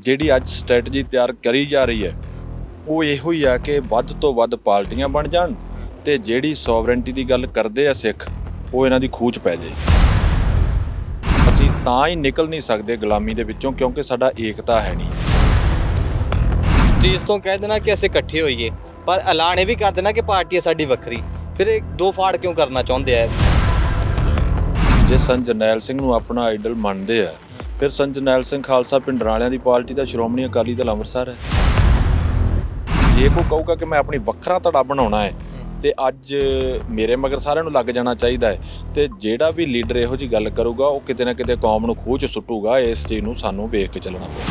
ਜਿਹੜੀ ਅੱਜ ਸਟ੍ਰੈਟਜੀ ਤਿਆਰ ਕਰੀ ਜਾ ਰਹੀ ਹੈ ਉਹ ਇਹੋ ਹੀ ਆ ਕਿ ਵੱਧ ਤੋਂ ਵੱਧ ਪਾਰਟੀਆਂ ਬਣ ਜਾਣ ਤੇ ਜਿਹੜੀ ਸੋਵਰੈਂਟੀ ਦੀ ਗੱਲ ਕਰਦੇ ਆ ਸਿੱਖ ਉਹ ਇਹਨਾਂ ਦੀ ਖੂਚ ਪੈ ਜਾਏ। ਅਸੀਂ ਤਾਂ ਹੀ ਨਿਕਲ ਨਹੀਂ ਸਕਦੇ ਗੁਲਾਮੀ ਦੇ ਵਿੱਚੋਂ ਕਿਉਂਕਿ ਸਾਡਾ ਏਕਤਾ ਹੈ ਨਹੀਂ। ਸਟੇਜ ਤੋਂ ਕਹਿ ਦੇਣਾ ਕਿ ਅਸੀਂ ਇਕੱਠੇ ਹੋਈਏ ਪਰ ਐਲਾਨ ਇਹ ਵੀ ਕਰ ਦੇਣਾ ਕਿ ਪਾਰਟੀ ਹੈ ਸਾਡੀ ਵੱਖਰੀ। ਫਿਰ ਇਹ ਦੋ ਫਾੜ ਕਿਉਂ ਕਰਨਾ ਚਾਹੁੰਦੇ ਆ? ਜੇ ਸੰਤ ਜਰਨੈਲ ਸਿੰਘ ਨੂੰ ਆਪਣਾ ਆਈਡਲ ਮੰਨਦੇ ਆ ਫਿਰ ਸੰਤ ਜਰਨੈਲ ਸਿੰਘ ਖਾਲਸਾ ਪਿੰਡਰਾਂ ਵਾਲਿਆਂ ਦੀ ਪਾਰਟੀ ਦਾ ਸ਼੍ਰੋਮਣੀ ਅਕਾਲੀ ਦਲ ਅੰਮ੍ਰਿਤਸਰ ਹੈ। ਜੇ ਕੋਈ ਕਹੂਗਾ ਕਿ ਮੈਂ ਆਪਣੀ ਵੱਖਰਾ ਧੜਾ ਬਣਾਉਣਾ ਹੈ, ਤੇ ਅੱਜ ਮੇਰੇ ਮਗਰ ਸਾਰਿਆਂ ਨੂੰ ਲੱਗ ਜਾਣਾ ਚਾਹੀਦਾ ਹੈ, ਤੇ ਜਿਹੜਾ ਵੀ ਲੀਡਰ ਇਹੋ ਜੀ ਗੱਲ ਕਰੂਗਾ, ਉਹ ਕਿਤੇ ਨਾ ਕਿਤੇ ਕੌਮ ਨੂੰ ਖੂਹ ਚ ਸੁੱਟੂਗਾ, ਇਸ ਚੀਜ਼ ਨੂੰ ਸਾਨੂੰ ਵੇਖ ਕੇ ਚੱਲਣਾ ਪਊਗਾ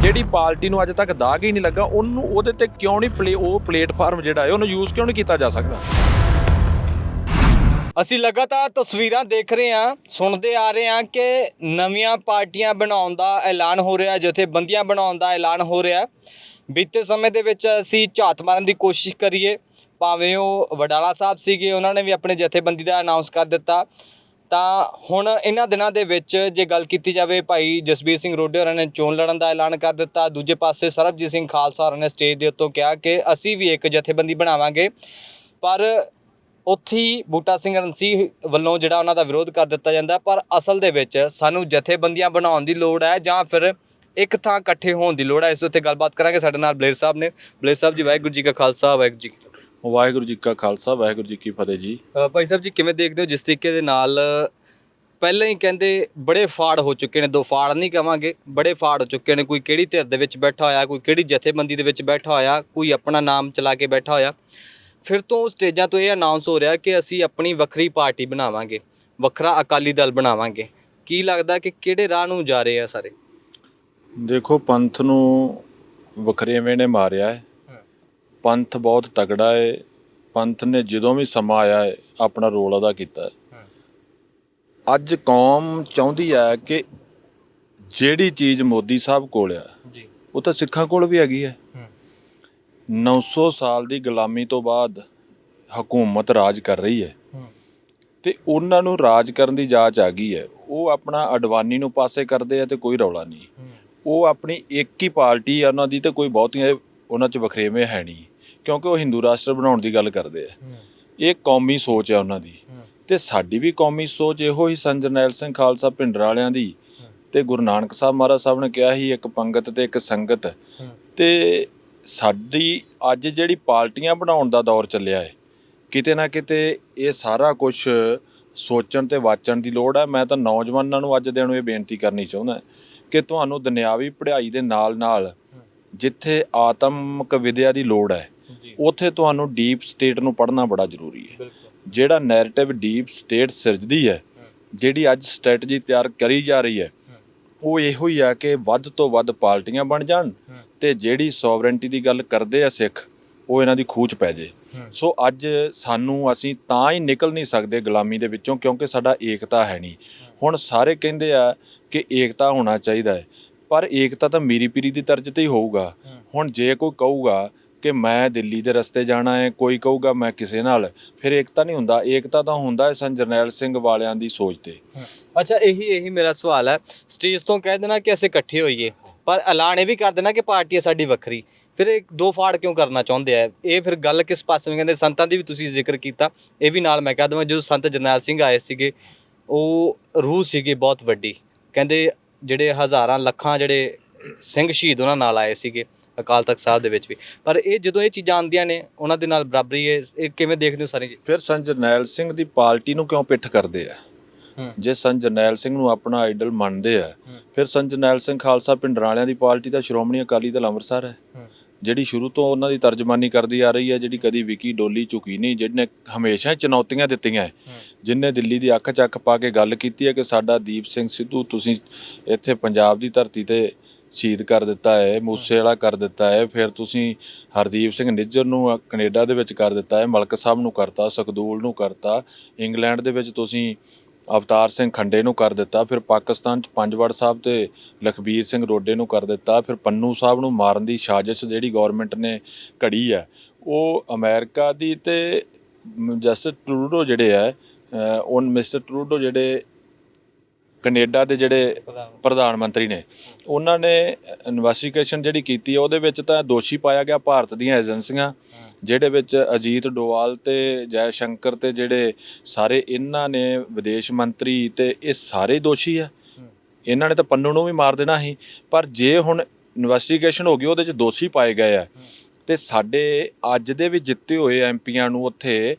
ਜਿਹੜੀ ਪਾਰਟੀ ਨੂੰ ਅੱਜ ਤੱਕ ਦਾਗ ਹੀ ਨਹੀਂ ਲੱਗਾ, ਉਹਨੂੰ ਉਹਦੇ ਤੇ ਕਿਉਂ ਨਹੀਂ ਪਲੇ, ਉਹ ਪਲੇਟਫਾਰਮ ਜਿਹੜਾ ਹੈ, ਉਹਨੂੰ ਯੂਜ਼ ਕਿਉਂ ਨਹੀਂ ਕੀਤਾ ਜਾ ਸਕਦਾ? ਅਸੀਂ ਲਗਾਤਾਰ ਤਸਵੀਰਾਂ ਦੇਖ ਰਹੇ ਹਾਂ, ਸੁਣਦੇ ਆ ਰਹੇ ਹਾਂ ਕਿ ਨਵੀਆਂ ਪਾਰਟੀਆਂ ਬਣਾਉਣ ਦਾ ਐਲਾਨ ਹੋ ਰਿਹਾ, ਜਥੇਬੰਦੀਆਂ ਬਣਾਉਣ ਦਾ ਐਲਾਨ ਹੋ ਰਿਹਾ। ਬੀਤੇ ਸਮੇਂ ਦੇ ਵਿੱਚ ਅਸੀਂ ਝਾਤ ਮਾਰਨ ਦੀ ਕੋਸ਼ਿਸ਼ ਕਰੀਏ। ਭਾਵੇਂ ਉਹ ਵਡਾਲਾ ਸਾਹਿਬ ਸੀਗੇ, ਉਹਨਾਂ ਨੇ ਵੀ ਆਪਣੇ ਜਥੇਬੰਦੀ ਦਾ ਅਨਾਉਂਸ ਕਰ ਦਿੱਤਾ। ਤਾਂ ਹੁਣ ਇਹਨਾਂ ਦਿਨਾਂ ਦੇ ਵਿੱਚ ਜੇ ਗੱਲ ਕੀਤੀ ਜਾਵੇ, ਭਾਈ ਜਸਬੀਰ ਸਿੰਘ ਰੋਡੇ ਹੋਰਾਂ ਨੇ ਚੋਣ ਲੜਨ ਦਾ ਐਲਾਨ ਕਰ ਦਿੱਤਾ। ਦੂਜੇ ਪਾਸੇ ਸਰਬਜੀਤ ਸਿੰਘ ਖਾਲਸਾ ਹੋਰਾਂ ਨੇ ਸਟੇਜ ਦੇ ਉੱਤੋਂ ਕਿਹਾ ਕਿ ਅਸੀਂ ਵੀ ਇੱਕ ਜਥੇਬੰਦੀ ਬਣਾਵਾਂਗੇ। ਪਰ ਉੱਥੇ ਹੀ ਬੂਟਾ ਸਿੰਘ ਰਣਸੀ ਵੱਲੋਂ ਜਿਹੜਾ ਉਹਨਾਂ ਦਾ ਵਿਰੋਧ ਕਰ ਦਿੱਤਾ ਜਾਂਦਾ ਪਰ ਅਸਲ ਦੇ ਵਿੱਚ ਸਾਨੂੰ ਜਥੇਬੰਦੀਆਂ ਬਣਾਉਣ ਦੀ ਲੋੜ ਹੈ ਜਾਂ ਫਿਰ ਇੱਕ ਥਾਂ ਇਕੱਠੇ ਹੋਣ ਦੀ ਲੋੜ ਹੈ। ਇਸ ਉੱਤੇ ਗੱਲਬਾਤ ਕਰਾਂਗੇ। ਸਾਡੇ ਨਾਲ ਬਲੇਰ ਸਾਹਿਬ ਨੇ। ਬਲੇਰ ਸਾਹਿਬ ਜੀ ਵਾਹਿਗੁਰੂ ਜੀ ਕਾ ਖਾਲਸਾ ਵਾਹਿਗੁਰੂ ਜੀ। ਵਾਹਿਗੁਰੂ ਜੀ ਕਾ ਖਾਲਸਾ ਵਾਹਿਗੁਰੂ ਜੀ ਕੀ ਫਤਿਹ ਜੀ। ਭਾਈ ਸਾਹਿਬ ਜੀ ਕਿਵੇਂ ਦੇਖਦੇ ਹੋ? ਜਿਸ ਤਰੀਕੇ ਦੇ ਨਾਲ ਪਹਿਲਾਂ ਹੀ ਕਹਿੰਦੇ ਬੜੇ ਫਾੜ ਹੋ ਚੁੱਕੇ ਨੇ। ਦੋ ਫਾੜ ਨਹੀਂ ਕਵਾਂਗੇ। ਬੜੇ ਫਾੜ ਹੋ ਚੁੱਕੇ ਨੇ। ਕੋਈ ਕਿਹੜੀ ਧਿਰ ਦੇ ਵਿੱਚ ਬੈਠਾ ਹੋਇਆ ਕੋਈ ਕਿਹੜੀ ਜਥੇਬੰਦੀ ਦੇ ਵਿੱਚ ਬੈਠਾ ਹੋਇਆ ਕੋਈ ਆਪਣਾ ਨਾਮ ਚਲਾ ਕੇ ਬੈਠਾ ਹੋਇਆ। ਫਿਰ ਤੋਂ ਸਟੇਜਾਂ ਤੋਂ ਇਹ ਅਨਾਉਂਸ ਹੋ ਰਿਹਾ ਕਿ ਅਸੀਂ ਆਪਣੀ ਵੱਖਰੀ ਪਾਰਟੀ ਬਣਾਵਾਂਗੇ ਵੱਖਰਾ ਅਕਾਲੀ ਦਲ ਬਣਾਵਾਂਗੇ। ਕੀ ਲੱਗਦਾ ਕਿ ਕਿਹੜੇ ਰਾਹ ਨੂੰ ਜਾ ਰਹੇ ਆ ਸਾਰੇ? ਦੇਖੋ ਪੰਥ ਨੂੰ ਵਖਰੇਵੇਂ ਨੇ ਮਾਰਿਆ ਹੈ। ਪੰਥ ਬਹੁਤ ਤਗੜਾ ਹੈ। ਪੰਥ ਨੇ ਜਦੋਂ ਵੀ ਸਮਾਂ ਆਇਆ ਹੈ ਆਪਣਾ ਰੋਲ ਅਦਾ ਕੀਤਾ ਹੈ। ਅੱਜ ਕੌਮ ਚਾਹੁੰਦੀ ਹੈ ਕਿ ਜਿਹੜੀ ਚੀਜ਼ ਮੋਦੀ ਸਾਹਿਬ ਕੋਲ ਆ ਜੀ। ਉਹ ਤਾਂ ਸਿੱਖਾਂ ਕੋਲ ਵੀ ਹੈਗੀ ਹੈ। 900 ਸਾਲ ਦੀ ਗੁਲਾਮੀ ਤੋਂ ਬਾਅਦ ਹਕੂਮਤ ਰਾਜ ਕਰ ਰਹੀ ਹੈ। ਤੇ ਉਹਨਾਂ ਨੂੰ ਰਾਜ ਕਰਨ ਦੀ ਜਾਚ ਆ ਗਈ ਹੈ। ਉਹ ਆਪਣਾ ਅਡਵਾਨੀ ਨੂੰ ਪਾਸੇ ਕਰਦੇ ਆ ਤੇ ਕੋਈ ਰੌਲਾ ਨਹੀਂ। ਉਹ ਆਪਣੀ ਇੱਕ ਹੀ ਪਾਰਟੀ ਆ ਉਹਨਾਂ ਦੀ ਤੇ ਕੋਈ ਬਹੁਤੀਆਂ ਉਹਨਾਂ 'ਚ ਵਖਰੇਵੇਂ ਹੈ ਨਹੀਂ ਕਿਉਂਕਿ ਉਹ ਹਿੰਦੂ ਰਾਸ਼ਟਰ ਬਣਾਉਣ ਦੀ ਗੱਲ ਕਰਦੇ ਆ। ਇਹ ਕੌਮੀ ਸੋਚ ਹੈ ਉਹਨਾਂ ਦੀ। ਤੇ ਸਾਡੀ ਵੀ ਕੌਮੀ ਸੋਚ ਇਹੋ ਹੀ ਸੰਤ ਜਰਨੈਲ ਸਿੰਘ ਖਾਲਸਾ ਭਿੰਡਰਾਂ ਵਾਲਿਆਂ ਦੀ। ਤੇ ਗੁਰੂ ਨਾਨਕ ਸਾਹਿਬ ਮਹਾਰਾਜ ਸਾਹਿਬ ਨੇ ਕਿਹਾ ਸੀ ਇੱਕ ਪੰਗਤ ਤੇ ਇੱਕ ਸੰਗਤ। ਤੇ ਸਾਡੀ ਅੱਜ ਜਿਹੜੀ ਪਾਰਟੀਆਂ ਬਣਾਉਣ ਦਾ ਦੌਰ ਚੱਲਿਆ ਹੈ ਕਿਤੇ ਨਾ ਕਿਤੇ ਇਹ ਸਾਰਾ ਕੁਝ ਸੋਚਣ ਤੇ ਵਾਚਣ ਦੀ ਲੋੜ ਹੈ। ਮੈਂ ਤਾਂ ਨੌਜਵਾਨਾਂ ਨੂੰ ਅੱਜ ਦੇ ਨੂੰ ਇਹ ਬੇਨਤੀ ਕਰਨੀ ਚਾਹੁੰਦਾ ਕਿ ਤੁਹਾਨੂੰ ਦੁਨਿਆਵੀ ਪੜ੍ਹਾਈ ਦੇ ਨਾਲ-ਨਾਲ ਜਿੱਥੇ ਆਤਮਿਕ ਵਿਦਿਆ ਦੀ ਲੋੜ ਹੈ ਉੱਥੇ ਤੁਹਾਨੂੰ ਡੀਪ ਸਟੇਟ ਨੂੰ ਪੜ੍ਹਨਾ ਬੜਾ ਜ਼ਰੂਰੀ ਹੈ। ਜਿਹੜਾ ਨੈਰੇਟਿਵ ਡੀਪ ਸਟੇਟ ਸਿਰਜਦੀ ਹੈ। ਜਿਹੜੀ ਅੱਜ ਸਟ੍ਰੈਟਜੀ ਤਿਆਰ ਕਰੀ ਜਾ ਰਹੀ ਹੈ ਉਹ ਇਹੋ ਹੀ ਆ ਕਿ ਵੱਧ ਤੋਂ ਵੱਧ ਪਾਰਟੀਆਂ ਬਣ ਜਾਣ ਤੇ ਜਿਹੜੀ ਸੋਵਰੈਂਟੀ ਦੀ ਗੱਲ ਕਰਦੇ ਆ ਸਿੱਖ ਉਹ ਇਹਨਾਂ ਦੀ ਖੂਚ ਪੈ ਜੇ। ਸੋ ਅੱਜ ਸਾਨੂੰ ਅਸੀਂ ਤਾਂ ਹੀ ਨਿਕਲ ਨਹੀਂ ਸਕਦੇ ਗੁਲਾਮੀ ਦੇ ਵਿੱਚੋਂ ਕਿਉਂਕਿ ਸਾਡਾ ਏਕਤਾ ਹੈ ਨਹੀਂ। ਹੁਣ ਸਾਰੇ ਕਹਿੰਦੇ ਆ ਕਿ ਏਕਤਾ ਹੋਣਾ ਚਾਹੀਦਾ ਹੈ ਪਰ ਏਕਤਾ ਤਾਂ ਮੀਰੀ ਪੀਰੀ ਦੀ ਤਰਜ਼ ਤੇ ਹੀ ਹੋਊਗਾ। ਹੁਣ ਜੇ ਕੋਈ ਕਹੂਗਾ ਕਿ ਮੈਂ ਦਿੱਲੀ ਦੇ ਰਸਤੇ ਜਾਣਾ ਹੈ, ਕੋਈ ਕਹੂਗਾ ਮੈਂ ਕਿਸੇ ਨਾਲ। ਫਿਰ ਏਕਤਾ ਨਹੀਂ ਹੁੰਦਾ। ਏਕਤਾ ਤਾਂ ਹੁੰਦਾ ਹੈ ਸੰਤ ਜਰਨੈਲ ਸਿੰਘ ਵਾਲਿਆਂ ਦੀ ਸੋਚ ਤੇ। ਅੱਛਾ, ਇਹੀ ਇਹੀ ਮੇਰਾ ਸਵਾਲ ਹੈ। ਸਟੇਜ ਤੋਂ ਕਹਿ ਦੇਣਾ ਕਿ ਅਸੀਂ ਇਕੱਠੇ ਹੋਈਏ, ਪਰ ਐਲਾਨ ਇਹ ਵੀ ਕਰ ਦੇਣਾ ਕਿ ਪਾਰਟੀ ਹੈ ਸਾਡੀ ਵੱਖਰੀ। ਫਿਰ ਇਹ ਦੋ ਫਾੜ ਕਿਉਂ ਕਰਨਾ ਚਾਹੁੰਦੇ ਆ? ਇਹ ਫਿਰ ਗੱਲ ਕਿਸ ਪਾਸੇ ਨੂੰ ਕਹਿੰਦੇ? ਸੰਤਾਂ ਦੀ ਵੀ ਤੁਸੀਂ ਜ਼ਿਕਰ ਕੀਤਾ। ਇਹ ਵੀ ਨਾਲ ਮੈਂ ਕਹਿ ਦਵਾਂ, ਜਦੋਂ ਸੰਤ ਜਰਨੈਲ ਸਿੰਘ ਆਏ ਸੀਗੇ, ਉਹ ਰੂਹ ਸੀਗੀ ਬਹੁਤ ਵੱਡੀ। ਕਹਿੰਦੇ ਜਿਹੜੇ ਹਜ਼ਾਰਾਂ, ਲੱਖਾਂ ਜਿਹੜੇ ਸਿੰਘ ਸ਼ਹੀਦ ਉਹਨਾਂ ਨਾਲ ਆਏ ਸੀਗੇ। ਅਕਾਲ ਤਖਤ ਸਾਹਿਬ ਦੇ ਵਿੱਚ ਵੀ। ਪਰ ਇਹ ਜਦੋਂ ਇਹ ਚੀਜ਼ਾਂ ਆਉਂਦੀਆਂ ਨੇ ਉਹਨਾਂ ਦੇ ਨਾਲ ਬਰਾਬਰੀ ਹੈ ਇਹ ਕਿਵੇਂ ਦੇਖਦੇ ਹੋ ਸਾਰੀ ਜੀ ਫਿਰ ਸੰਤ ਜਰਨੈਲ ਸਿੰਘ ਦੀ ਪਾਰਟੀ ਨੂੰ ਕਿਉਂ ਪਿੱਠ ਕਰਦੇ ਆ? ਜੇ ਸੰਤ ਜਰਨੈਲ ਸਿੰਘ ਨੂੰ ਆਪਣਾ ਆਈਡਲ ਮੰਨਦੇ ਆ ਫਿਰ ਸੰਤ ਜਰਨੈਲ ਸਿੰਘ ਖਾਲਸਾ ਪਿੰਡਰਾਂ ਵਾਲਿਆਂ ਦੀ ਪਾਰਟੀ ਤਾਂ ਸ਼੍ਰੋਮਣੀ ਅਕਾਲੀ ਦਲ ਅੰਮ੍ਰਿਤਸਰ ਹੈ। ਜਿਹੜੀ ਸ਼ੁਰੂ ਤੋਂ ਉਹਨਾਂ ਦੀ ਤਰਜਮਾਨੀ ਕਰਦੀ ਆ ਰਹੀ ਹੈ ਜਿਹੜੀ ਕਦੀ ਵਿਕੀ ਡੋਲੀ ਝੁਕੀ ਨਹੀਂ ਜਿਹਨੇ ਹਮੇਸ਼ਾ ਚੁਣੌਤੀਆਂ ਦਿੱਤੀਆਂ ਹੈ। ਜਿਹਨੇ ਦਿੱਲੀ ਦੀ ਅੱਖ ਚੱਕ ਪਾ ਕੇ ਗੱਲ ਕੀਤੀ ਹੈ ਕਿ ਸਾਡਾ ਦੀਪ ਸਿੰਘ ਸਿੱਧੂ ਤੁਸੀਂ ਇੱਥੇ ਪੰਜਾਬ ਦੀ ਧਰਤੀ ਤੇ ਸ਼ਹੀਦ ਕਰ ਦਿੱਤਾ ਹੈ ਮੂਸੇ ਵਾਲਾ ਕਰ ਦਿੱਤਾ ਹੈ ਫਿਰ ਤੁਸੀਂ ਹਰਦੀਪ ਸਿੰਘ ਨਿੱਜਰ ਨੂੰ ਕੈਨੇਡਾ ਦੇ ਵਿੱਚ ਕਰ ਦਿੱਤਾ ਹੈ ਮਲਕ ਸਾਹਿਬ ਨੂੰ ਕਰਤਾ ਸਕਦੂਲ ਨੂੰ ਕਰਤਾ ਇੰਗਲੈਂਡ ਦੇ ਵਿੱਚ ਤੁਸੀਂ ਅਵਤਾਰ ਸਿੰਘ ਖੰਡੇ ਨੂੰ ਕਰ ਦਿੱਤਾ ਫਿਰ ਪਾਕਿਸਤਾਨ ਚ ਪੰਜਵੜ ਸਾਹਿਬ ਤੇ ਲਖਬੀਰ ਸਿੰਘ ਰੋਡੇ ਨੂੰ ਕਰ ਦਿੱਤਾ ਫਿਰ ਪੰਨੂ ਸਾਹਿਬ ਨੂੰ ਮਾਰਨ ਦੀ ਸਾਜ਼ਿਸ਼ ਜਿਹੜੀ ਗਵਰਨਮੈਂਟ ਨੇ ਘੜੀ ਹੈ ਉਹ ਅਮਰੀਕਾ ਦੀ ਤੇ ਜਸਟਿਸ ਟਰੂਡੋ ਜਿਹੜੇ ਆ ਅਹ, ਉਹ ਮਿਸਟਰ ਟਰੂਡੋ ਜਿਹੜੇ ਕੈਨੇਡਾ ਦੇ ਜਿਹੜੇ ਪ੍ਰਧਾਨ ਮੰਤਰੀ ਨੇ, ਉਹਨਾਂ ਨੇ ਇਨਵੈਸਟੀਗੇਸ਼ਨ ਜਿਹੜੀ ਕੀਤੀ ਹੈ ਉਹਦੇ ਵਿੱਚ ਤਾਂ ਦੋਸ਼ੀ ਪਾਇਆ ਗਿਆ ਭਾਰਤ ਦੀਆਂ ਏਜੰਸੀਆਂ, ਜਿਹੜੇ ਵਿੱਚ ਅਜੀਤ ਡੋਵਾਲ ਤੇ ਜੈ ਸ਼ੰਕਰ ਤੇ ਜਿਹੜੇ ਸਾਰੇ ਇਹਨਾਂ ਨੇ ਵਿਦੇਸ਼ ਮੰਤਰੀ ਤੇ ਇਹ ਸਾਰੇ ਦੋਸ਼ੀ ਆ। ਇਹਨਾਂ ਨੇ ਤਾਂ ਪੰਨੂ ਨੂੰ ਵੀ ਮਾਰ ਦੇਣਾ ਸੀ, ਪਰ ਜੇ ਹੁਣ ਇਨਵੈਸਟੀਗੇਸ਼ਨ ਹੋ ਗਈ, ਉਹਦੇ ਚ ਦੋਸ਼ੀ ਪਾਏ ਗਏ ਆ। ਤੇ ਸਾਡੇ ਅੱਜ ਦੇ ਵੀ ਜਿੱਤੇ ਹੋਏ ਐਮਪੀਆਂ ਨੂੰ ਉੱਥੇ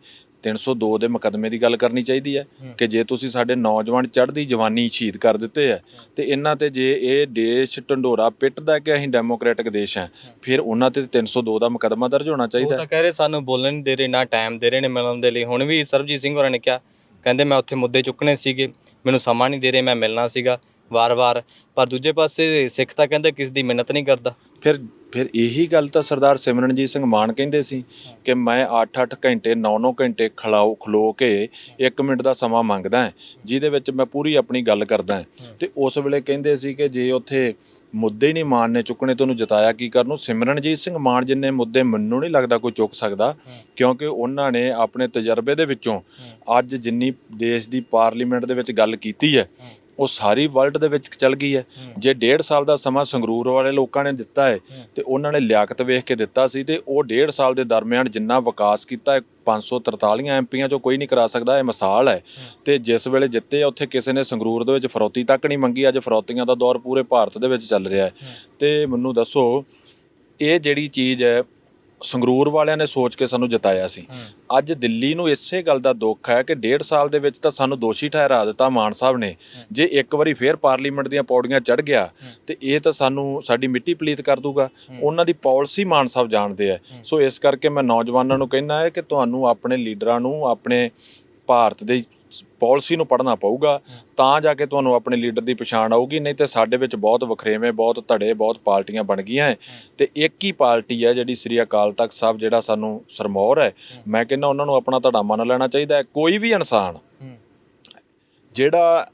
302 ਦੇ ਮੁਕੱਦਮੇ ਦੀ ਗੱਲ ਕਰਨੀ ਚਾਹੀਦੀ ਹੈ ਕਿ ਜੇ ਤੁਸੀਂ ਸਾਡੇ ਨੌਜਵਾਨ ਚੜ੍ਹਦੀ ਜਵਾਨੀ ਸ਼ਹੀਦ ਕਰ ਦਿੱਤੇ ਆ ਤੇ ਇਹਨਾਂ ਤੇ ਜੇ ਇਹ ਦੇਸ਼ ਢੰਡੋਰਾ ਪਿੱਟਦਾ ਕਿ ਅਸੀਂ ਡੈਮੋਕ੍ਰੈਟਿਕ ਦੇਸ਼ ਹਾਂ ਫਿਰ ਉਹਨਾਂ ਤੇ 302 ਦਾ ਮੁਕੱਦਮਾ ਦਰਜ ਹੋਣਾ ਉਹ ਚਾਹੀਦਾ ਤਾਂ ਕਹਿ ਰਹੇ ਸਾਨੂੰ ਬੋਲਣ ਨਹੀਂ ਦੇ ਰਹੇ ਨਾ ਟਾਈਮ ਦੇ ਰਹੇ ਨੇ ਮਿਲਣ ਦੇ ਲਈ। ਹੁਣ ਵੀ ਸਰਬਜੀਤ ਸਿੰਘ ਹੋਰਾਂ ਨੇ ਕਿਹਾ ਕਹਿੰਦੇ ਮੈਂ ਉੱਥੇ ਮੁੱਦੇ ਚੁੱਕਣੇ ਸੀਗੇ ਮੈਨੂੰ ਸਮਾਂ ਨਹੀਂ ਦੇ ਰਹੇ ਮੈਂ ਮਿਲਣਾ ਸੀਗਾ ਵਾਰ-ਵਾਰ। ਪਰ ਦੂਜੇ ਪਾਸੇ ਸਿੱਖ ਤਾਂ ਕਹਿੰਦਾ ਕਿਸ ਦੀ ਮਿਹਨਤ ਨਹੀਂ ਕਰਦਾ। ਫਿਰ ਫਿਰ ਇਹੀ ਗੱਲ ਤਾਂ ਸਰਦਾਰ ਸਿਮਰਨਜੀਤ ਸਿੰਘ ਮਾਨ ਕਹਿੰਦੇ ਸੀ ਕਿ ਮੈਂ 8-8 ਘੰਟੇ 9-9 ਘੰਟੇ ਖਲਾਓ ਖਲੋ ਕੇ 1 ਮਿੰਟ ਦਾ ਸਮਾਂ ਮੰਗਦਾ ਹਾਂ ਜਿਹਦੇ ਵਿੱਚ ਮੈਂ ਪੂਰੀ ਆਪਣੀ ਗੱਲ ਕਰਦਾ ਤੇ ਉਸ ਵੇਲੇ ਕਹਿੰਦੇ ਸੀ ਕਿ ਜੇ ਉੱਥੇ ਮੁੱਦੇ ਨਹੀਂ ਮਾਨ ਨੇ ਚੁੱਕਣੇ ਤੇ ਉਹਨੂੰ ਜਿਤਾਇਆ ਕੀ ਕਰਨ? ਨੂੰ ਸਿਮਰਨਜੀਤ ਸਿੰਘ ਮਾਨ ਜਿੰਨੇ ਮੁੱਦੇ ਮੈਨੂੰ ਨਹੀਂ ਲੱਗਦਾ ਕੋਈ ਚੁੱਕ ਸਕਦਾ ਕਿਉਂਕਿ ਉਹਨਾਂ ਨੇ ਆਪਣੇ ਤਜਰਬੇ ਦੇ ਵਿੱਚੋਂ ਅੱਜ ਜਿੰਨੀ ਦੇਸ਼ ਦੀ ਪਾਰਲੀਮੈਂਟ ਦੇ ਵਿੱਚ ਗੱਲ ਕੀਤੀ ਹੈ। ਉਹ ਸਾਰੀ ਵਰਲਡ ਦੇ ਵਿੱਚ ਚੱਲ ਗਈ ਹੈ। ਜੇ ਡੇਢ ਸਾਲ ਦਾ ਸਮਾਂ ਸੰਗਰੂਰ ਵਾਲੇ ਲੋਕਾਂ ਨੇ ਦਿੱਤਾ ਹੈ ਤੇ ਉਹਨਾਂ ਨੇ ਲਿਆਕਤ ਵੇਖ ਕੇ ਦਿੱਤਾ ਸੀ ਤੇ ਉਹ ਡੇਢ ਸਾਲ ਦੇ ਦਰਮਿਆਨ ਜਿੰਨਾ ਵਿਕਾਸ ਕੀਤਾ ਹੈ 543 ਐਮਪੀਆਂ ਚੋਂ ਕੋਈ ਨਹੀਂ ਕਰਾ ਸਕਦਾ ਇਹ ਮਿਸਾਲ ਹੈ। ਤੇ ਜਿਸ ਵੇਲੇ ਜਿੱਤੇ ਉੱਥੇ ਕਿਸੇ ਨੇ ਸੰਗਰੂਰ ਦੇ ਵਿੱਚ ਫਰੌਤੀ ਤੱਕ ਨਹੀਂ ਮੰਗੀ ਅੱਜ ਫਰੌਤੀਆਂ ਦਾ ਦੌਰ ਪੂਰੇ ਭਾਰਤ ਦੇ ਵਿੱਚ ਚੱਲ ਰਿਹਾ ਹੈ। ਤੇ ਮੈਨੂੰ ਦੱਸੋ ਇਹ ਜਿਹੜੀ ਚੀਜ਼ ਹੈ ਸੰਗਰੂਰ ਵਾਲਿਆਂ ਨੇ ਸੋਚ ਕੇ ਸਾਨੂੰ ਜਿਤਾਇਆ ਸੀ। ਅੱਜ ਦਿੱਲੀ ਨੂੰ ਇਸੇ ਗੱਲ ਦਾ ਦੁੱਖ ਹੈ ਕਿ ਡੇਢ ਸਾਲ ਦੇ ਵਿੱਚ ਤਾਂ ਸਾਨੂੰ ਦੋਸ਼ੀ ਠਹਿਰਾ ਦਿੱਤਾ ਮਾਨ ਸਾਹਿਬ ਨੇ। ਜੇ ਇੱਕ ਵਾਰੀ ਫੇਰ ਪਾਰਲੀਮੈਂਟ ਦੀਆਂ ਪੌੜੀਆਂ ਚੜ ਗਿਆ ਤੇ ਇਹ ਤਾਂ ਸਾਨੂੰ ਸਾਡੀ ਮਿੱਟੀ ਪਲੀਤ ਕਰ ਦੂਗਾ। ਉਹਨਾਂ ਦੀ ਪਾਲਿਸੀ ਮਾਨ ਸਾਹਿਬ ਜਾਣਦੇ ਆ। ਸੋ ਇਸ ਕਰਕੇ ਮੈਂ ਨੌਜਵਾਨਾਂ ਨੂੰ ਕਹਿਣਾ ਹੈ ਕਿ ਤੁਹਾਨੂੰ ਆਪਣੇ ਲੀਡਰਾਂ ਨੂੰ ਆਪਣੇ ਭਾਰਤ ਦੇ ਪਾਲਿਸੀ ਨੂੰ ਪੜ੍ਹਨਾ ਪਊਗਾ ਤਾਂ ਜਾ ਕੇ ਤੁਹਾਨੂੰ ਆਪਣੇ ਲੀਡਰ ਦੀ ਪਛਾਣ ਆਊਗੀ ਨਹੀਂ ਤੇ ਸਾਡੇ ਵਿੱਚ ਬਹੁਤ ਵਖਰੇਵੇਂ ਬਹੁਤ ਧੜੇ ਬਹੁਤ ਪਾਰਟੀਆਂ ਬਣ ਗਈਆਂ ਹੈ ਤੇ ਇੱਕ ਹੀ ਪਾਰਟੀ ਹੈ ਜਿਹੜੀ ਸ੍ਰੀ ਅਕਾਲ ਤਖਤ ਸਾਹਿਬ ਜਿਹੜਾ ਸਾਨੂੰ ਸਰਮੌਰ ਹੈ ਮੈਂ ਕਹਿੰਦਾ ਉਹਨਾਂ ਨੂੰ ਆਪਣਾ ਧੜਾ ਮੰਨ ਲੈਣਾ ਚਾਹੀਦਾ ਹੈ ਕੋਈ ਵੀ ਇਨਸਾਨ ਜਿਹੜਾ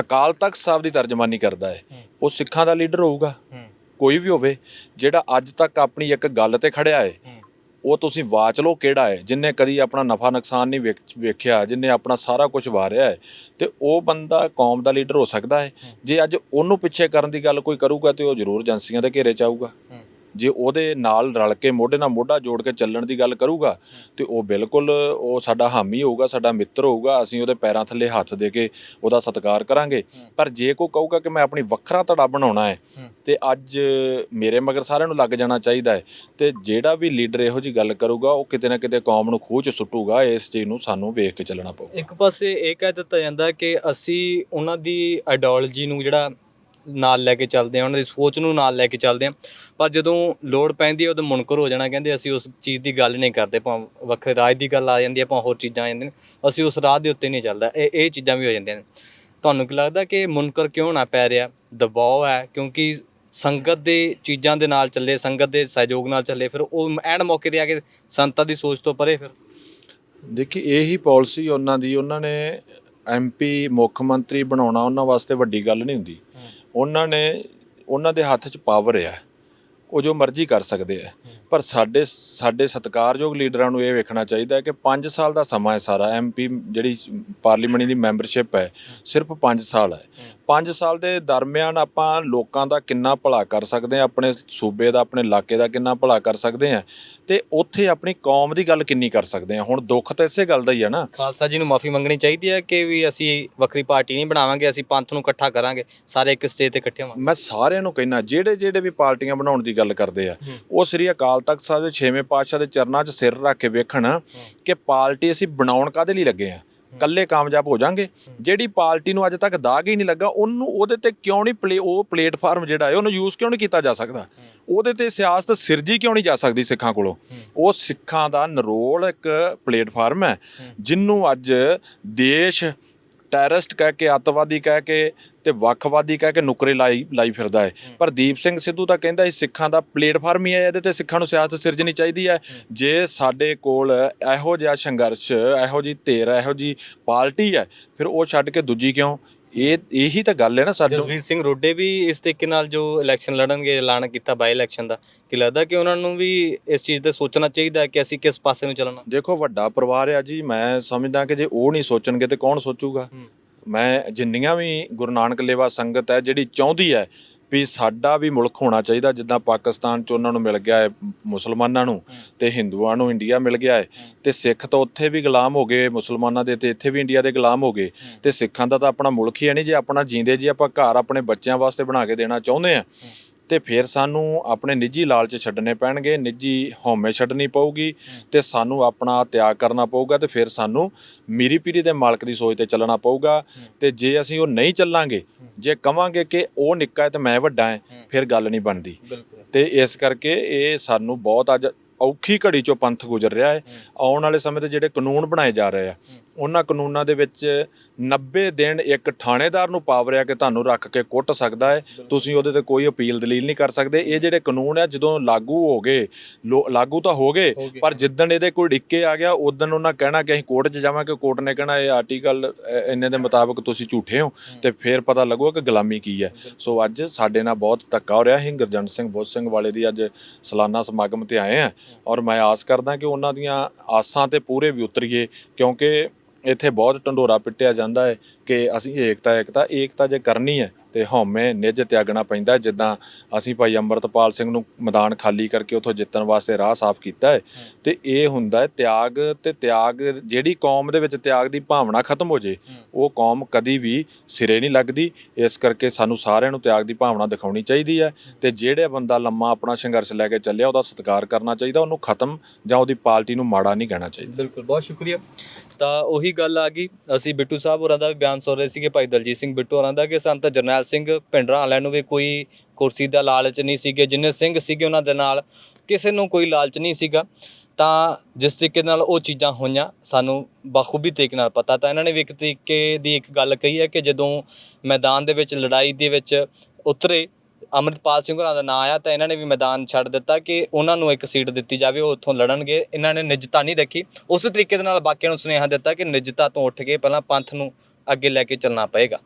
ਅਕਾਲ ਤਖਤ ਸਾਹਿਬ ਦੀ ਤਰਜਮਾਨੀ ਕਰਦਾ ਹੈ ਉਹ ਸਿੱਖਾਂ ਦਾ ਲੀਡਰ ਹੋਊਗਾ। ਕੋਈ ਵੀ ਹੋਵੇ ਜਿਹੜਾ ਅੱਜ ਤੱਕ ਆਪਣੀ ਇੱਕ ਗੱਲ ਤੇ ਖੜਿਆ ਹੈ ਉਹ ਤੁਸੀਂ ਵਾਚ ਲਓ ਕਿਹੜਾ ਹੈ ਜਿਨੇ ਕਦੀ ਆਪਣਾ ਨਫਾ ਨੁਕਸਾਨ ਨਹੀਂ ਵੇਖ- ਵੇਖਿਆ ਜਿਨੇ ਆਪਣਾ ਸਾਰਾ ਕੁਝ ਵਾਰਿਆ ਹੈ ਤੇ ਉਹ ਬੰਦਾ ਕੌਮ ਦਾ ਲੀਡਰ ਹੋ ਸਕਦਾ ਹੈ। ਜੇ ਅੱਜ ਉਹਨੂੰ ਪਿੱਛੇ ਕਰਨ ਦੀ ਗੱਲ ਕੋਈ ਕਰੂਗਾ ਤੇ ਉਹ ਜ਼ਰੂਰ ਏਜੰਸੀਆਂ ਦੇ ਘੇਰੇ ਚ ਆਊਗਾ। ਜੇ ਉਹਦੇ ਨਾਲ ਰਲ ਕੇ ਮੋਢੇ ਨਾਲ ਮੋਢਾ ਜੋੜ ਕੇ ਚੱਲਣ ਦੀ ਗੱਲ ਕਰੂਗਾ, ਤੇ ਉਹ ਬਿਲਕੁਲ ਉਹ ਸਾਡਾ ਹਾਮੀ ਹੋਊਗਾ, ਸਾਡਾ ਮਿੱਤਰ ਹੋਊਗਾ, ਅਸੀਂ ਉਹਦੇ ਪੈਰਾਂ ਥੱਲੇ ਹੱਥ ਦੇ ਕੇ ਉਹਦਾ ਸਤਿਕਾਰ ਕਰਾਂਗੇ। ਪਰ ਜੇ ਕੋਈ ਕਹੂਗਾ ਕਿ ਮੈਂ ਆਪਣੀ ਵੱਖਰਾ ਧੜਾ ਬਣਾਉਣਾ ਹੈ, ਤੇ ਅੱਜ ਮੇਰੇ ਮਗਰ ਸਾਰਿਆਂ ਨੂੰ ਲੱਗ ਜਾਣਾ ਚਾਹੀਦਾ ਹੈ, ਤੇ ਜਿਹੜਾ ਵੀ ਲੀਡਰ ਇਹੋ ਜੀ ਗੱਲ ਕਰੂਗਾ, ਉਹ ਕਿਤੇ ਨਾ ਕਿਤੇ ਕੌਮ ਨੂੰ ਖੂਹ ਚ ਸੁੱਟੂਗਾ, ਇਸ ਚੀਜ਼ ਨੂੰ ਸਾਨੂੰ ਵੇਖ ਕੇ ਚੱਲਣਾ ਪਊਗਾ। ਇੱਕ ਪਾਸੇ ਇਹ ਕਹਿ ਦਿੱਤਾ ਜਾਂਦਾ ਕਿ ਅਸੀਂ ਉਹਨਾਂ ਦੀ ਆਈਡੀਓਲੋਜੀ ਨੂੰ ਜਿਹੜਾ ਨਾਲ ਲੈ ਕੇ ਚੱਲਦੇ ਆ, ਉਹਨਾਂ ਦੀ ਸੋਚ ਨੂੰ ਨਾਲ ਲੈ ਕੇ ਚੱਲਦੇ ਆ। ਪਰ ਜਦੋਂ ਲੋੜ ਪੈਂਦੀ ਹੈ ਉਦੋਂ ਮੁਨਕਰ ਹੋ ਜਾਣਾ, ਕਹਿੰਦੇ ਅਸੀਂ ਉਸ ਚੀਜ਼ ਦੀ ਗੱਲ ਨਹੀਂ ਕਰਦੇ, ਭਾਵੇਂ ਵੱਖਰੇ ਰਾਜ ਦੀ ਗੱਲ ਆ ਜਾਂਦੀ ਹੈ ਭਾਵੇਂ ਹੋਰ ਚੀਜ਼ਾਂ ਆ ਜਾਂਦੀਆਂ ਨੇ, ਅਸੀਂ ਉਸ ਰਾਹ ਦੇ ਉੱਤੇ ਨਹੀਂ ਚੱਲਦਾ, ਇਹ ਇਹ ਚੀਜ਼ਾਂ ਵੀ ਹੋ ਜਾਂਦੀਆਂ ਨੇ। ਤੁਹਾਨੂੰ ਕੀ ਲੱਗਦਾ ਕਿ ਮੁਨਕਰ ਕਿਉਂ ਨਾ ਪੈ ਰਿਹਾ? ਦਬਾਅ ਹੈ, ਕਿਉਂਕਿ ਸੰਗਤ ਦੇ ਚੀਜ਼ਾਂ ਦੇ ਨਾਲ ਚੱਲੇ, ਸੰਗਤ ਦੇ ਸਹਿਯੋਗ ਨਾਲ ਚੱਲੇ, ਫਿਰ ਉਹ ਐਨ ਮੌਕੇ ਤੇ ਆ ਕੇ ਸੰਤਾਂ ਦੀ ਸੋਚ ਤੋਂ ਪਰੇ ਫਿਰ। ਦੇਖੀ, ਇਹੀ ਪਾਲਿਸੀ ਉਹਨਾਂ ਦੀ, ਉਹਨਾਂ ਨੇ ਐਮਪੀ ਮੁੱਖ ਮੰਤਰੀ ਬਣਾਉਣਾ ਉਹਨਾਂ ਵਾਸਤੇ ਵੱਡੀ ਗੱਲ ਨਹੀਂ ਹੁੰਦੀ। ਉਹਨਾਂ ਨੇ ਉਹਨਾਂ ਦੇ ਹੱਥ 'ਚ ਪਾਵਰ ਆ। ਉਹ ਜੋ ਮਰਜ਼ੀ ਕਰ ਸਕਦੇ ਆ। ਪਰ ਸਾਡੇ ਸਾਡੇ ਸਤਿਕਾਰਯੋਗ ਲੀਡਰਾਂ ਨੂੰ ਇਹ ਵੇਖਣਾ ਚਾਹੀਦਾ ਹੈ ਕਿ 5 ਸਾਲ ਦਾ ਸਮਾਂ ਹੈ ਸਾਰਾ। ਐਮਪੀ ਜਿਹੜੀ ਪਾਰਲੀਮੈਂਟ ਦੀ ਮੈਂਬਰਸ਼ਿਪ ਹੈ ਸਿਰਫ 5 ਸਾਲ ਹੈ। 5 ਸਾਲ ਦੇ ਦਰਮਿਆਨ ਆਪਾਂ ਲੋਕਾਂ ਦਾ ਕਿੰਨਾ ਭਲਾ ਕਰ ਸਕਦੇ ਆ ਆਪਣੇ ਸੂਬੇ ਦਾ ਆਪਣੇ ਇਲਾਕੇ ਦਾ ਕਿੰਨਾ ਭਲਾ ਕਰ ਸਕਦੇ ਆ ਤੇ ਉੱਥੇ ਆਪਣੀ ਕੌਮ ਦੀ ਗੱਲ ਕਿੰਨੀ ਕਰ ਸਕਦੇ ਆ ਹੁਣ ਦੁੱਖ ਤਾਂ ਇਸੇ ਗੱਲ ਦਾ ਹੀ ਆ ਨਾ। ਖਾਲਸਾ ਜੀ ਨੂੰ ਮਾਫੀ ਮੰਗਣੀ ਚਾਹੀਦੀ ਹੈ ਕਿ ਵੀ ਅਸੀਂ ਵੱਖਰੀ ਪਾਰਟੀ ਨਹੀਂ ਬਣਾਵਾਂਗੇ ਅਸੀਂ ਪੰਥ ਨੂੰ ਇਕੱਠਾ ਕਰਾਂਗੇ ਸਾਰੇ ਇੱਕ ਸਟੇਜ ਤੇ ਇਕੱਠੇ ਹੋਵਾਂਗੇ। ਮੈਂ ਸਾਰਿਆਂ ਨੂੰ ਕਹਿਣਾ ਜਿਹੜੇ ਜਿਹੜੇ ਵੀ ਪਾਰਟੀਆਂ ਬਣਾਉਣ ਦੀ ਗੱਲ ਕਰਦੇ ਆ ਉਹ ਸ੍ਰੀ ਅਕਾਲ ਤਖਤ ਸਾਹਿਬ ਦੇ 6ਵੇਂ ਪਾਤਸ਼ਾਹ ਦੇ ਚਰਨਾਂ 'ਚ ਸਿਰ ਰੱਖ ਕੇ ਵੇਖਣ ਕਿ ਪਾਰਟੀ ਅਸੀਂ ਬਣਾਉਣ ਕਾਦੇ ਲਈ ਲੱਗੇ ਆ। ਕੱਲੇ ਕਾਮਯਾਬ ਹੋ ਜਾਾਂਗੇ ਜਿਹੜੀ ਪਾਰਟੀ ਨੂੰ ਅੱਜ ਤੱਕ ਦਾਗ ਹੀ ਨਹੀਂ ਲੱਗਾ ਉਹਨੂੰ ਉਹਦੇ ਤੇ ਕਿਉਂ ਨਹੀਂ ਪਲੇ ਉਹ ਪਲੇਟਫਾਰਮ ਜਿਹੜਾ ਹੈ ਉਹਨੂੰ ਯੂਜ਼ ਕਿਉਂ ਨਹੀਂ ਕੀਤਾ ਜਾ ਸਕਦਾ? ਉਹਦੇ ਤੇ ਸਿਆਸਤ ਸਿਰਜੀ ਕਿਉਂ ਨਹੀਂ ਜਾ ਸਕਦੀ ਸਿੱਖਾਂ ਕੋਲੋਂ? ਉਹ ਸਿੱਖਾਂ ਦਾ ਨਰੋਲ ਇੱਕ ਪਲੇਟਫਾਰਮ ਹੈ ਜਿਹਨੂੰ ਅੱਜ ਦੇਸ਼ ਟੈਰਰਿਸਟ ਕਹਿ ਕੇ ਅੱਤਵਾਦੀ ਕਹਿ ਕੇ ਤੇ ਵੱਖਵਾਦੀ ਕਹਿ ਕੇ ਨੁਕਰੇ ਲਾਈ ਲਾਈ ਫਿਰਦਾ ਹੈ। ਪਰ ਦੀਪ ਸਿੰਘ ਸਿੱਧੂ ਤਾਂ ਕਹਿੰਦਾ ਇਹ ਸਿੱਖਾਂ ਦਾ ਪਲੇਟਫਾਰਮ ਹੀ ਹੈ ਇਹਦੇ ਤੇ ਸਿੱਖਾਂ ਨੂੰ ਸਿਆਸਤ ਸਿਰਜਣੀ ਚਾਹੀਦੀ ਹੈ। ਜੇ ਸਾਡੇ ਕੋਲ ਇਹੋ ਜਿਹਾ ਸੰਘਰਸ਼ ਇਹੋ ਜੀ ਧਿਰ ਇਹੋ ਜੀ ਪਾਰਟੀ ਹੈ ਫਿਰ ਉਹ ਛੱਡ ਕੇ ਦੂਜੀ ਕਿਉਂ? ਇਹ ਇਹੀ ਤਾਂ ਗੱਲ ਹੈ ਨਾ ਸਾਡੇ ਜਸਵੀਰ ਸਿੰਘ ਰੋਡੇ ਵੀ ਇਸ ਤਰੀਕੇ ਨਾਲ ਜੋ ਇਲੈਕਸ਼ਨ ਲੜਨਗੇ ਐਲਾਨ ਕੀਤਾ ਬਾਈ ਇਲੈਕਸ਼ਨ ਦਾ ਕਿ ਲੱਗਦਾ ਕਿ ਉਹਨਾਂ ਨੂੰ ਵੀ ਇਸ ਚੀਜ਼ ਤੇ ਸੋਚਣਾ ਚਾਹੀਦਾ ਕਿ ਅਸੀਂ ਕਿਸ ਪਾਸੇ ਨੂੰ ਚੱਲਣਾ? ਦੇਖੋ ਵੱਡਾ ਪਰਿਵਾਰ ਆ ਜੀ ਮੈਂ ਸਮਝਦਾ ਕਿ ਜੇ ਉਹ ਨਹੀਂ ਸੋਚਣਗੇ ਤੇ ਕੌਣ ਸੋਚੂਗਾ? ਮੈਂ ਜਿੰਨੀਆਂ ਵੀ ਗੁਰੂ ਨਾਨਕ ਲੇਵਾ ਸੰਗਤ ਹੈ ਜਿਹੜੀ ਚਾਹੁੰਦੀ ਹੈ ਵੀ ਸਾਡਾ ਵੀ ਮੁਲਕ ਹੋਣਾ ਚਾਹੀਦਾ ਜਿੱਦਾਂ ਪਾਕਿਸਤਾਨ ਚ ਉਹਨਾਂ ਨੂੰ ਮਿਲ ਗਿਆ ਹੈ ਮੁਸਲਮਾਨਾਂ ਨੂੰ ਤੇ ਹਿੰਦੂਆਂ ਨੂੰ ਇੰਡੀਆ ਮਿਲ ਗਿਆ ਹੈ। ਤੇ ਸਿੱਖ ਤਾਂ ਉੱਥੇ ਵੀ ਗੁਲਾਮ ਹੋ ਗਏ ਮੁਸਲਮਾਨਾਂ ਦੇ ਤੇ ਇੱਥੇ ਵੀ ਇੰਡੀਆ ਦੇ ਗੁਲਾਮ ਹੋ ਗਏ। ਤੇ ਸਿੱਖਾਂ ਦਾ ਤਾਂ ਆਪਣਾ ਮੁਲਕ ਹੀ ਹੈ ਨਹੀਂ ਜੇ ਆਪਣਾ ਜੀਂਦੇ ਜੀ ਆਪਾਂ ਘਰ ਆਪਣੇ ਬੱਚਿਆਂ ਵਾਸਤੇ ਬਣਾ ਕੇ ਦੇਣਾ ਚਾਹੁੰਦੇ ਆ ਤੇ ਫਿਰ ਸਾਨੂੰ ਆਪਣੇ ਨਿੱਜੀ ਲਾਲਚ ਛੱਡਣੇ ਪੈਣਗੇ ਨਿੱਜੀ ਹਉਮੈ ਛੱਡਣੀ ਪਊਗੀ ਤੇ ਸਾਨੂੰ ਆਪਣਾ ਤਿਆਗ ਕਰਨਾ ਪਊਗਾ ਤੇ ਫਿਰ ਸਾਨੂੰ ਮੀਰੀ ਪੀਰੀ ਦੇ ਮਾਲਕ ਦੀ ਸੋਚ ਤੇ ਚੱਲਣਾ ਪਊਗਾ ਤੇ ਜੇ ਅਸੀਂ ਉਹ ਨਹੀਂ ਚੱਲਾਂਗੇ ਜੇ ਕਵਾਂਗੇ ਕਿ ਉਹ ਨਿੱਕਾ ਹੈ ਤੇ ਮੈਂ ਵੱਡਾ ਹਾਂ ਫਿਰ ਗੱਲ ਨਹੀਂ ਬਣਦੀ। ਤੇ ਇਸ ਕਰਕੇ ਇਹ ਸਾਨੂੰ ਬਹੁਤ ਅੱਜ ਔਖੀ ਘੜੀ ਚੋਂ ਪੰਥ ਗੁਜ਼ਰ ਰਿਹਾ ਹੈ। ਆਉਣ ਵਾਲੇ ਸਮੇਂ ਤੇ ਜਿਹੜੇ ਕਾਨੂੰਨ ਬਣਾਏ ਜਾ ਰਹੇ ਆ ਉਹਨਾਂ ਕਾਨੂੰਨਾਂ ਦੇ ਵਿੱਚ 90 ਦਿਨ ਇੱਕ ਥਾਣੇਦਾਰ ਨੂੰ ਪਾਵਰ ਆ ਕਿ ਤੁਹਾਨੂੰ ਰੱਖ ਕੇ ਕੁੱਟ ਸਕਦਾ ਹੈ। ਤੁਸੀਂ ਉਹਦੇ ਤੇ ਕੋਈ ਅਪੀਲ ਦਲੀਲ ਨਹੀਂ ਕਰ ਸਕਦੇ। ਇਹ ਜਿਹੜੇ ਕਾਨੂੰਨ ਆ ਜਦੋਂ ਲਾਗੂ ਹੋ ਗਏ ਲਾਗੂ ਤਾਂ ਹੋ ਗਏ। ਪਰ ਜਿੱਦਣ ਇਹਦੇ ਕੋਈ ਡਿੱਕੇ ਆ ਗਿਆ ਉਦੋਂ ਉਹਨਾਂ ਕਹਿਣਾ ਕਿ ਅਸੀਂ ਕੋਰਟ 'ਚ ਜਾਵਾਂਗੇ। ਕੋਰਟ ਨੇ ਕਹਿਣਾ ਇਹ ਆਰਟੀਕਲ ਇੰਨੇ ਦੇ ਮੁਤਾਬਕ ਤੁਸੀਂ ਝੂਠੇ ਹੋ। ਤੇ ਫਿਰ ਪਤਾ ਲੱਗੂਗਾ ਕਿ ਗੁਲਾਮੀ ਕੀ ਹੈ। ਸੋ ਅੱਜ ਸਾਡੇ ਨਾਲ ਬਹੁਤ ਧੱਕਾ ਹੋ ਰਿਹਾ। ਹੈ ਗੁਰਜੰਟ ਸਿੰਘ ਬੁੱਧ ਸਿੰਘ ਵਾਲੇ ਦੀ ਅੱਜ ਸਾਲਾਨਾ ਸਮਾਗਮ ਤੇ ਆਏ ਆ। ਔਰ ਮੈਂ ਆਸ ਕਰਦਾ ਕਿ ਉਹਨਾਂ ਦੀਆਂ ਆਸਾਂ ਤੇ ਪੂਰੇ ਵੀ ਉਤਰੀਏ, ਕਿਉਂਕਿ ਇੱਥੇ ਬਹੁਤ ਢੰਡੋਰਾ ਪਿੱਟਿਆ ਜਾਂਦਾ ਹੈ ਕਿ ਅਸੀਂ ਏਕਤਾ ਏਕਤਾ ਏਕਤਾ ਜੇ ਕਰਨੀ ਹੈ ਤੇ ਹਉਮੈ ਨਿੱਜ ਤਿਆਗਣਾ ਪੈਂਦਾ। ਜਿੱਦਾਂ ਅਸੀਂ ਭਾਈ ਅੰਮ੍ਰਿਤਪਾਲ ਸਿੰਘ ਨੂੰ ਮੈਦਾਨ ਖਾਲੀ ਕਰਕੇ ਉੱਥੋਂ ਜਿੱਤਣ ਵਾਸਤੇ ਰਾਹ ਸਾਫ਼ ਕੀਤਾ ਹੈ ਤੇ ਇਹ ਹੁੰਦਾ ਹੈ ਤਿਆਗ ਤੇ ਤਿਆਗ ਜਿਹੜੀ ਕੌਮ ਦੇ ਵਿੱਚ ਤਿਆਗ ਦੀ ਭਾਵਨਾ ਖਤਮ ਹੋ ਜੇ ਉਹ ਕੌਮ ਕਦੀ ਵੀ ਸਿਰੇ ਨਹੀਂ ਲੱਗਦੀ। ਇਸ ਕਰਕੇ ਸਾਨੂੰ ਸਾਰਿਆਂ ਨੂੰ ਤਿਆਗ ਦੀ ਭਾਵਨਾ ਦਿਖਾਉਣੀ ਚਾਹੀਦੀ ਹੈ ਤੇ ਜਿਹੜੇ ਬੰਦਾ ਲੰਮਾ ਆਪਣਾ ਸੰਘਰਸ਼ ਲੈ ਕੇ ਚੱਲਿਆ ਉਹਦਾ ਸਤਿਕਾਰ ਕਰਨਾ ਚਾਹੀਦਾ ਉਹਨੂੰ ਖਤਮ ਜਾਂ ਉਹਦੀ ਪਾਰਟੀ ਨੂੰ ਮਾੜਾ ਨਹੀਂ ਕਹਿਣਾ ਚਾਹੀਦਾ। ਬਿਲਕੁਲ ਬਹੁਤ ਸ਼ੁਕਰੀਆ। ਤਾਂ ਉਹੀ ਗੱਲ ਆ ਗਈ। ਅਸੀਂ ਬਿੱਟੂ ਸਾਹਿਬ ਹੋਰਾਂ ਦਾ ਵੀ ਬਿਆਨ ਸੁਣ ਰਹੇ ਸੀਗੇ ਭਾਈ ਦਲਜੀਤ ਸਿੰਘ ਬਿੱਟੂ ਹੋਰਾਂ ਦਾ ਕਿ ਸੰਤ ਜਰਨੈਲ ਸਿੰਘ ਭਿੰਡਰਾਂ ਵਾਲਿਆਂ ਨੂੰ ਵੀ ਕੋਈ ਕੁਰਸੀ ਦਾ ਲਾਲਚ ਨਹੀਂ ਸੀਗੇ, ਜਿੰਨੇ ਸਿੰਘ ਸੀਗੇ ਉਹਨਾਂ ਦੇ ਨਾਲ ਕਿਸੇ ਨੂੰ ਕੋਈ ਲਾਲਚ ਨਹੀਂ ਸੀਗਾ। ਤਾਂ ਜਿਸ ਤਰੀਕੇ ਨਾਲ ਉਹ ਚੀਜ਼ਾਂ ਹੋਈਆਂ, ਸਾਨੂੰ ਬਾਖੂਬੀ ਤਰੀਕੇ ਨਾਲ ਪਤਾ ਤਾਂ ਇਹਨਾਂ ਨੇ ਵੀ ਇੱਕ ਤਰੀਕੇ ਦੀ ਇੱਕ ਗੱਲ ਕਹੀ ਹੈ ਕਿ ਜਦੋਂ ਮੈਦਾਨ ਦੇ ਵਿੱਚ ਲੜਾਈ ਦੇ ਵਿੱਚ ਉਤਰੇ, ਅੰਮ੍ਰਿਤਪਾਲ ਸਿੰਘ ਹੋਰਾਂ ਦਾ ਨਾਂ ਆਇਆ ਤਾਂ ਇਹਨਾਂ ਨੇ ਵੀ ਮੈਦਾਨ ਛੱਡ ਦਿੱਤਾ ਕਿ ਉਹਨਾਂ ਨੂੰ ਇੱਕ ਸੀਟ ਦਿੱਤੀ ਜਾਵੇ, ਉਹ ਉੱਥੋਂ ਲੜਨਗੇ। ਇਹਨਾਂ ਨੇ ਨਿਜਤਾ ਨਹੀਂ ਰੱਖੀ। ਉਸੇ ਤਰੀਕੇ ਦੇ ਨਾਲ ਬਾਕੀਆਂ ਨੂੰ ਸੁਨੇਹਾ ਦਿੱਤਾ ਕਿ ਨਿਜਤਾ ਤੋਂ ਉੱਠ ਕੇ ਪਹਿਲਾਂ ਪੰਥ ਨੂੰ ਅੱਗੇ ਲੈ ਕੇ ਚੱਲਣਾ ਪਏਗਾ।